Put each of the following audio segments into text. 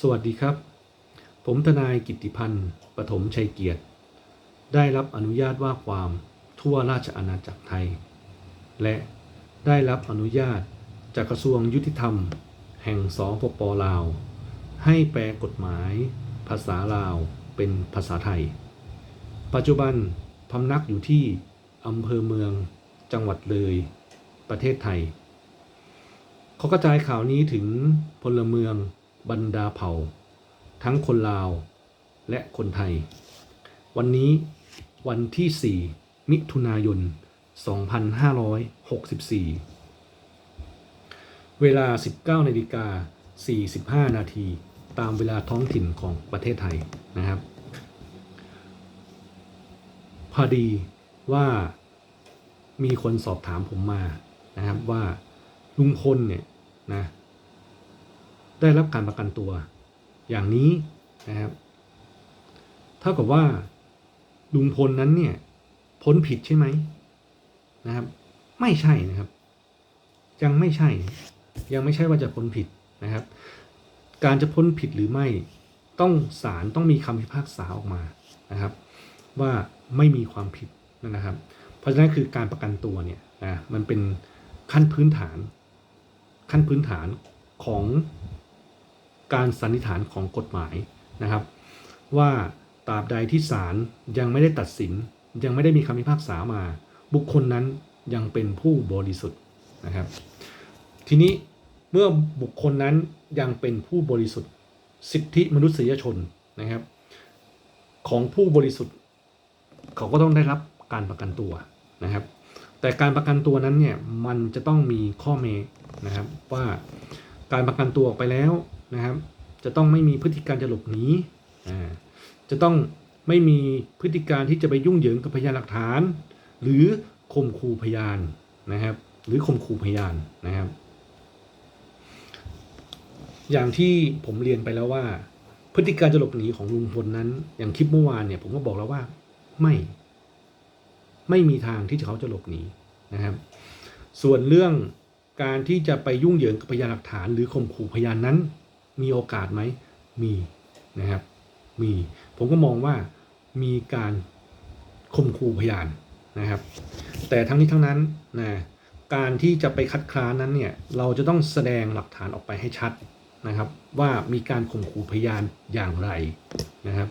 สวัสดีครับ ผมทนายกิติพันธ์ปฐมชัยเกียรติ ได้รับอนุญาตว่าความทั่วราชอาณาจักรไทย และได้รับอนุญาตจากกระทรวงยุติธรรม แห่งสปปลาว ให้แปลกฎหมาย ภาษาลาวเป็นภาษาไทย ปัจจุบันพำนักอยู่ที่อำเภอเมืองจังหวัดเลย ประเทศไทยขอกระจายข่าวนี้ถึงพลเมือง บรรดาเผ่า ทั้งคนลาวและคนไทย วันนี้วันที่ 4 มิถุนายน 2564 เวลา 19นาฬิกา45 นาทีตามเวลาท้องถิ่นของประเทศไทยนะครับ พอดีว่ามีคนสอบถามผมมานะครับว่าลุงพลเนี่ยนะ ได้รับการประกันตัว อย่างนี้นะครับ เท่ากับว่าลุงพลนั้นเนี่ยพ้นผิดใช่ไหมนะครับ ไม่ใช่นะครับ ยังไม่ใช่ ยังไม่ใช่ว่าจะพ้นผิดนะครับ การจะพ้นผิดหรือไม่ต้องศาลต้องมีคำพิพากษาออกมานะครับ ว่าไม่มีความผิดนะครับ เพราะฉะนั้นคือการประกันตัวเนี่ยนะมันเป็นขั้นพื้นฐาน ขั้นพื้นฐานของ การสันนิษฐานของกฎหมายนะครับ ว่าตราบใดที่ศาลยังไม่ได้ตัดสิน ยังไม่ได้มีคำพิพากษามา บุคคลนั้นยังเป็นผู้บริสุทธิ์นะครับ ทีนี้เมื่อบุคคลนั้นยังเป็นผู้บริสุทธิ์ สิทธิมนุษยชนนะครับ ของผู้บริสุทธิ์ เขาก็ต้องได้รับการประกันตัวนะครับ แต่การประกันตัวนั้นเนี่ยมันจะต้องมีข้อเมนะครับว่าการประกันตัวออกไปแล้ว นะครับ จะต้องไม่มีพฤติการจะหลบหนีอ่าจะต้องไม่มีพฤติการที่จะไปยุ่งเหยิงกับพยานหลักฐาน หรือข่มขู่พยานนะครับ หรือข่มขู่พยานนะครับ อย่างที่ผมเรียนไปแล้วว่า พฤติการจะหลบหนีของลุงพลนั้น อย่างคลิปเมื่อวานเนี่ยผมก็บอกแล้วว่าไม่ ไม่มีทางที่เขาจะหลบหนีนะครับ ส่วนเรื่องการที่จะไปยุ่งเหยิงกับพยานหลักฐาน หรือข่มขู่พยานนั้น มีโอกาสไหมมีนะครับ มีผมก็มองว่ามีการข่มขู่พยานนะครับ แต่ทั้งนี้ทั้งนั้นนะการที่จะไปคัดค้านนั้นเนี่ยเราจะต้องแสดงหลักฐานออกไปให้ชัดนะครับ ว่ามีการข่มขู่พยานอย่างไรนะครับ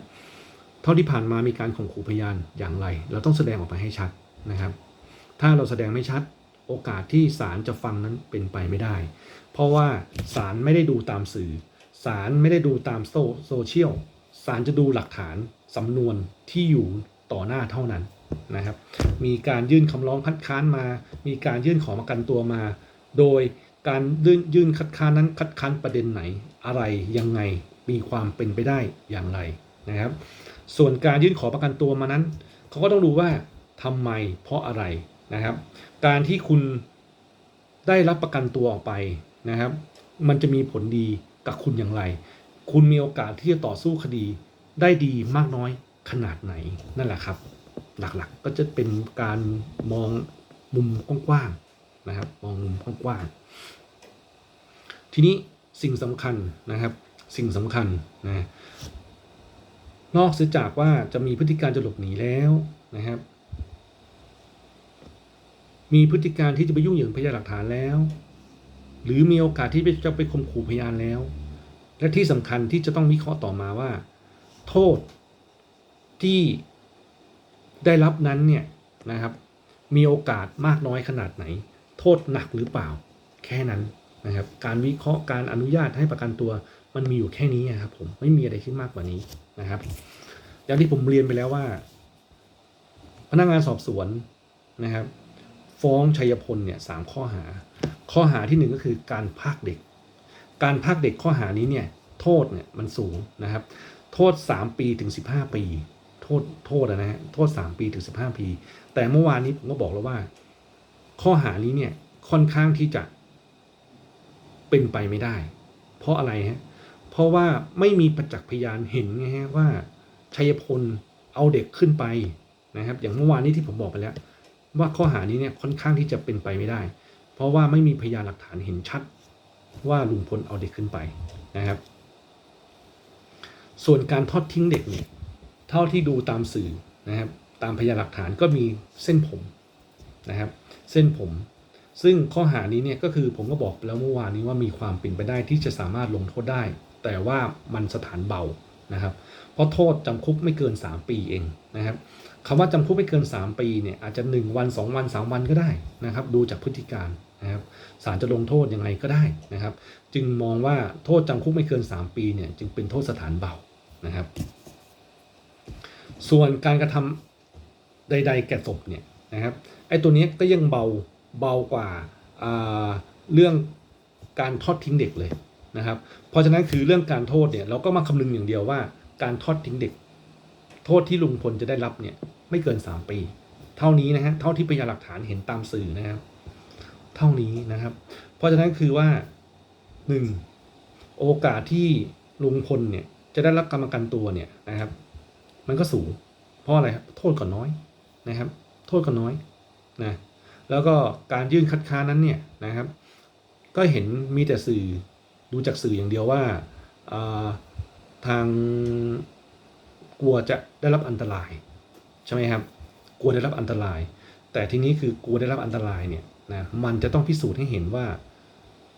เท่าที่ผ่านมามีการข่มขู่พยานอย่างไร เราต้องแสดงออกไปให้ชัดนะครับ ถ้าเราแสดงไม่ชัดโอกาสที่ศาลจะฟังนั้นเป็นไปไม่ได้ เพราะว่าศาลไม่ได้ดูตามสื่อ ศาลไม่ได้ดูตามโซโซเชียลศาลจะดูหลักฐานสำนวนที่อยู่ต่อหน้าเท่านั้นนะครับ มีการยื่นคำร้องคัดค้านมา มีการยื่นขอประกันตัวมา โดยการยื่นยื่นคัดค้านนั้นคัดค้านประเด็นไหนอะไรยังไงมีความเป็นไปได้อย่างไรนะครับ ส่วนการยื่นขอประกันตัวมานั้นเขาก็ต้องดูว่าทำไมเพราะอะไรนะครับ การที่คุณได้รับประกันตัวออกไปนะครับ มันจะมีผลดี กับคุณอย่างไร คุณมีโอกาสที่จะต่อสู้คดีได้ดีมากน้อยขนาดไหนนั่นแหละครับ หลักๆก็จะเป็นการมองมุมกว้างๆนะครับ มองมุมกว้างๆทีนี้สิ่งสำคัญนะครับ สิ่งสำคัญนะนอกเสียจากว่าจะมีพฤติการจะหลบหนีแล้วนะครับ มีพฤติการที่จะไปยุ่งเหยิงพยานหลักฐานแล้ว หรือมีโอกาสที่จะไปข่มขู่พยานแล้ว และที่สำคัญที่จะต้องวิเคราะห์ต่อมาว่า โทษที่ได้รับนั้นเนี่ยนะครับ มีโอกาสมากน้อยขนาดไหน โทษหนักหรือเปล่า แค่นั้นนะครับ การวิเคราะห์การอนุญาตให้ประกันตัว มันมีอยู่แค่นี้ครับ ผมไม่มีอะไรขึ้นมากกว่านี้นะครับอย่างที่ผมเรียนไปแล้วว่า พนักงานสอบสวนนะครับ ฟ้องชัยพลเนี่ยสามข้อหา ข้อหาที่หนึ่งก็คือการพากเด็ก การพากเด็กข้อหานี้เนี่ยโทษเนี่ยมันสูงนะครับ โทษ 3 ปีถึง 15 ปี โทษโทษนะฮะโทษ 3 ปีถึง 15 ปี แต่เมื่อวานนี้ผมก็บอกแล้วว่า ข้อหานี้เนี่ยค่อนข้างที่จะเป็นไปไม่ได้ เพราะอะไรฮะเพราะว่าไม่มีประจักษ์พยานเห็นไงฮะว่าชัยพลเอาเด็กขึ้นไปนะครับ อย่างเมื่อวานนี้ที่ผมบอกไปแล้ว ว่าข้อหานี้เนี่ยค่อนข้างที่จะเป็นไปไม่ได้ เพราะว่าไม่มีพยานหลักฐานเห็นชัดว่าลุงพลเอาเด็กขึ้นไปนะครับ ส่วนการทอดทิ้งเด็กเนี่ยเท่าที่ดูตามสื่อนะครับ ตามพยานหลักฐานก็มีเส้นผมนะครับ เส้นผม ซึ่งข้อหานี้เนี่ยก็คือผมก็บอกแล้วเมื่อวานนี้ว่ามีความเป็นไปได้ที่จะสามารถลงโทษได้ แต่ว่ามันสถานเบานะครับ เพราะโทษจำคุกไม่เกิน 3 ปีเองนะครับ คำว่าจำคุกไม่เกิน 3 ปีเนี่ยอาจจะ 1 วัน 2 วัน 3 วันก็ได้นะครับ ดูจากพฤติการนะครับศาลจะลงโทษยังไงก็ได้นะครับ จึงมองว่าโทษจำคุกไม่เกิน 3 ปีเนี่ยจึงเป็นโทษสถานเบานะครับ ส่วนการกระทำใด ๆ แก่ศพเนี่ยนะครับไอ้ตัวนี้ก็ยังเบาเบากว่าอ่าเรื่องการทอดทิ้งเด็กเลยนะครับ เพราะฉะนั้นคือเรื่องการโทษเนี่ยเราก็มาคำนึงอย่างเดียวว่าการทอดทิ้งเด็ก โทษที่ลุงพลจะได้รับเนี่ย ไม่เกิน 3 ปี เท่านี้นะฮะเท่าที่พยานหลักฐานเห็นตามสื่อนะครับ เท่านี้นะครับ เพราะฉะนั้นคือว่าหนึ่งโอกาสที่ลุงพลเนี่ยจะได้รับกรระกันตัวเนี่ยนะครับ มันก็สูง เพราะอะไรครับโทษก็น้อยนะครับ โทษก็น้อยนะแล้วก็การยื่นคัดค้านนั้นเนี่ยนะครับ ก็เห็นมีแต่สื่อดูจากสื่ออย่างเดียวว่าอ่าทางกลัวจะได้รับอันตราย ใช่ไหมครับกลัวได้รับอันตราย แต่ทีนี้คือกลัวได้รับอันตรายเนี่ยนะมันจะต้องพิสูจน์ให้เห็นว่า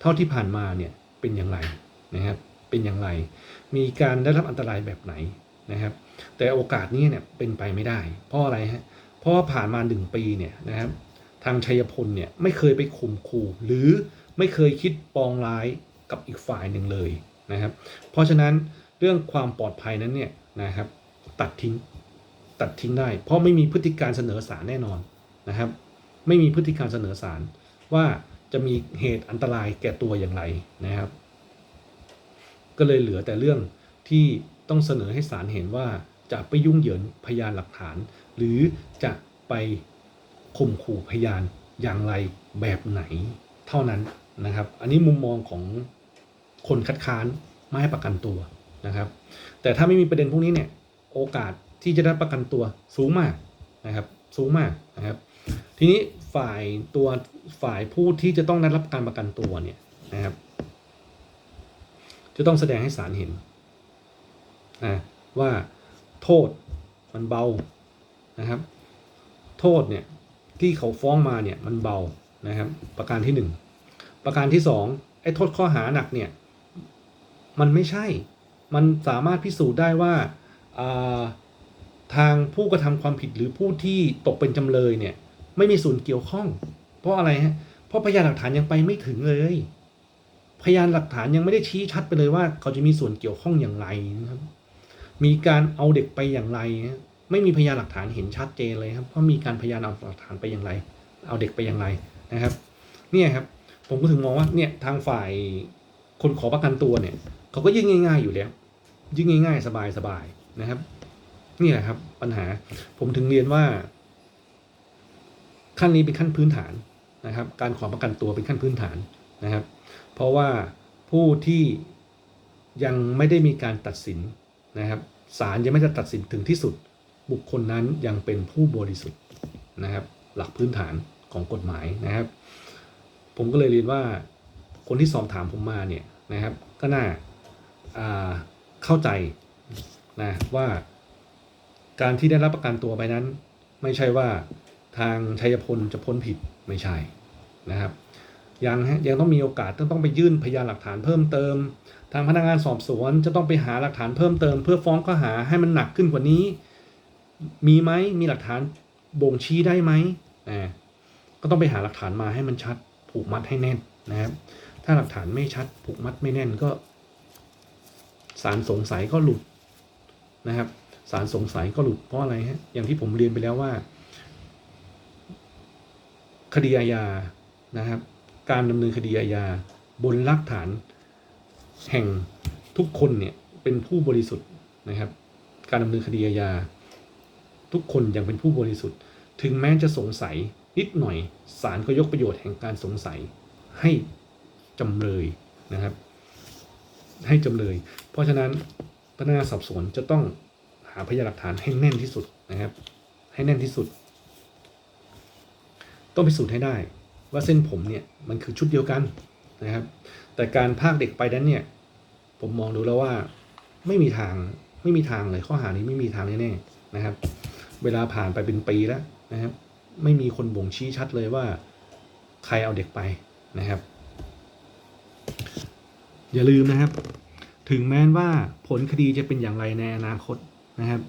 เท่าที่ผ่านมาเนี่ยเป็นอย่างไรนะครับเป็นอย่างไร มีการได้รับอันตรายแบบไหนนะครับ แต่โอกาสนี้เนี่ยเป็นไปไม่ได้ เพราะอะไรฮะเพราะว่าผ่านมาหนึ่งปีเนี่ยนะครับทางชัยพลเนี่ยไม่เคยไปข่มขู่หรือไม่เคยคิดปองร้ายกับอีกฝ่ายหนึ่งเลยนะครับ เพราะฉะนั้นเรื่องความปลอดภัยนั้นเนี่ยนะครับตัดทิ้ง ตัดทิ้งได้ เพราะไม่มีพฤติการเสนอสารแน่นอนนะครับ ไม่มีพฤติการเสนอสารว่าจะมีเหตุอันตรายแก่ตัวอย่างไรนะครับ ก็เลยเหลือแต่เรื่องที่ต้องเสนอให้ศาลเห็นว่าจะไปยุ่งเหยิงพยานหลักฐาน หรือจะไปข่มขู่พยานอย่างไรแบบไหนเท่านั้นนะครับ อันนี้มุมมองของคนคัดค้านไม่ให้ประกันตัวนะครับ แต่ถ้าไม่มีประเด็นพวกนี้เนี่ยโอกาส ที่จะได้ประกันตัวสูงมากนะครับสูงมากนะครับ ทีนี้ฝ่ายตัวฝ่ายผู้ที่จะต้องได้รับการประกันตัวเนี่ยนะครับ จะต้องแสดงให้ศาลเห็นนะว่าโทษมันเบานะครับ โทษเนี่ยที่เขาฟ้องมาเนี่ยมันเบานะครับ ประการที่หนึ่งประการที่สองไอ้โทษข้อหาหนักเนี่ยมันไม่ใช่ มันสามารถพิสูจน์ได้ว่าอ่า ทางผู้กระทำความผิดหรือผู้ที่ตกเป็นจำเลยเนี่ย ไม่มีส่วนเกี่ยวข้อง เพราะอะไรฮะเพราะพยานหลักฐานยังไปไม่ถึงเลย พยานหลักฐานยังไม่ได้ชี้ชัดไปเลยว่า เขาจะมีส่วนเกี่ยวข้องอย่างไรนะครับ มีการเอาเด็กไปอย่างไรนะไม่มีพยานหลักฐานเห็นชัดเจนเลยครับว่ามีการพยานเอาหลักฐานไปอย่างไร เอาเด็กไปอย่างไรนะครับ เนี่ยครับ ผมก็ถึงมองว่าเนี่ยทางฝ่ายคนขอประกันตัวเนี่ย เขาก็ยิ่งง่าย ๆอยู่แล้วยิ่งง่าย ๆ สบายๆนะครับ นี่แหละครับ ปัญหาผมถึงเรียนว่า ขั้นนี้เป็นขั้นพื้นฐานนะครับ การขอประกันตัวเป็นขั้นพื้นฐานนะครับ เพราะว่าผู้ที่ยังไม่ได้มีการตัดสินนะครับศาลยังไม่ได้ตัดสินถึงที่สุด บุคคลนั้นยังเป็นผู้บริสุทธิ์นะครับ หลักพื้นฐานของกฎหมายนะครับ ผมก็เลยเรียนว่าคนที่สอบถามผมมาเนี่ยนะครับ ก็น่าอ่าเข้าใจนะว่า การที่ได้รับประกันตัวไปนั้น ไม่ใช่ว่าทางชัยพลจะพ้นผิดไม่ใช่นะครับยังฮะยังต้องมีโอกาสต้องต้องไปยื่นพยานหลักฐานเพิ่มเติม ทางพนักงานสอบสวนจะต้องไปหาหลักฐานเพิ่มเติม เพื่อฟ้องข้อหาให้มันหนักขึ้นกว่านี้ มีไหมมีหลักฐานบ่งชี้ได้ไหมอ่าก็ต้องไปหาหลักฐานมาให้มันชัด ผูกมัดให้แน่นนะครับ ถ้าหลักฐานไม่ชัด ผูกมัดไม่แน่นก็สารสงสัยก็หลุดนะครับ สารสงสัยก็หลุดเพราะอะไรฮะอย่างที่ผมเรียนไปแล้วว่า คดีอาญานะครับ การดำเนินคดีอาญาบนหลักฐานแห่งทุกคนเนี่ยเป็นผู้บริสุทธิ์นะครับ การดำเนินคดีอาญาทุกคนยังเป็นผู้บริสุทธิ์ ถึงแม้จะสงสัยนิดหน่อยศาลก็ยกประโยชน์แห่งการสงสัยให้จำเลยนะครับ ให้จำเลย เพราะฉะนั้นพนักงานสอบสวนจะต้องาพยานหลักฐานให้แน่นที่สุดนะครับ ให้แน่นที่สุด ต้องพิสูจน์ให้ได้ ว่าเส้นผมเนี่ยมันคือชุดเดียวกันนะครับ แต่การพากเด็กไปนั้นเนี่ย ผมมองดูแล้วว่าไม่มีทางไม่มีทางเลยข้อหานี้ไม่มีทางแน่ๆนะครับ เวลาผ่านไปเป็นปีแล้วนะครับ ไม่มีคนบ่งชี้ชัดเลยว่า ใครเอาเด็กไปนะครับ อย่าลืมนะครับ ถึงแม้ว่าผลคดีจะเป็นอย่างไรในอนาคต นะครับ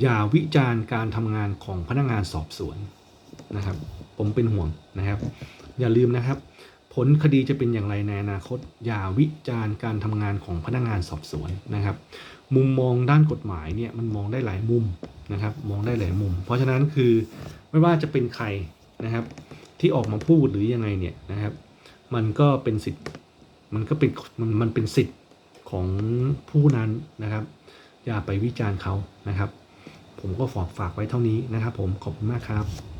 อย่าวิจารณ์การทำงานของพนักงานสอบสวนนะครับ ผมเป็นห่วงนะครับ อย่าลืมนะครับ ผลคดีจะเป็นอย่างไรในอนาคต อย่าวิจารณ์การทำงานของพนักงานสอบสวนนะครับ มุมมองด้านกฎหมายเนี่ยมันมองได้หลายมุมนะครับ มองได้หลายมุม เพราะฉะนั้นคือไม่ว่าจะเป็นใครนะครับ ที่ออกมาพูดหรือยังไงเนี่ยนะครับ มันก็เป็นสิทธิ์มันก็เป็นมันมันเป็นสิทธิ์ของผู้นั้นนะครับ อย่าไปวิจารณ์เขานะครับ ผมก็ฝากฝากไว้เท่านี้นะครับ ผมขอบคุณมากครับ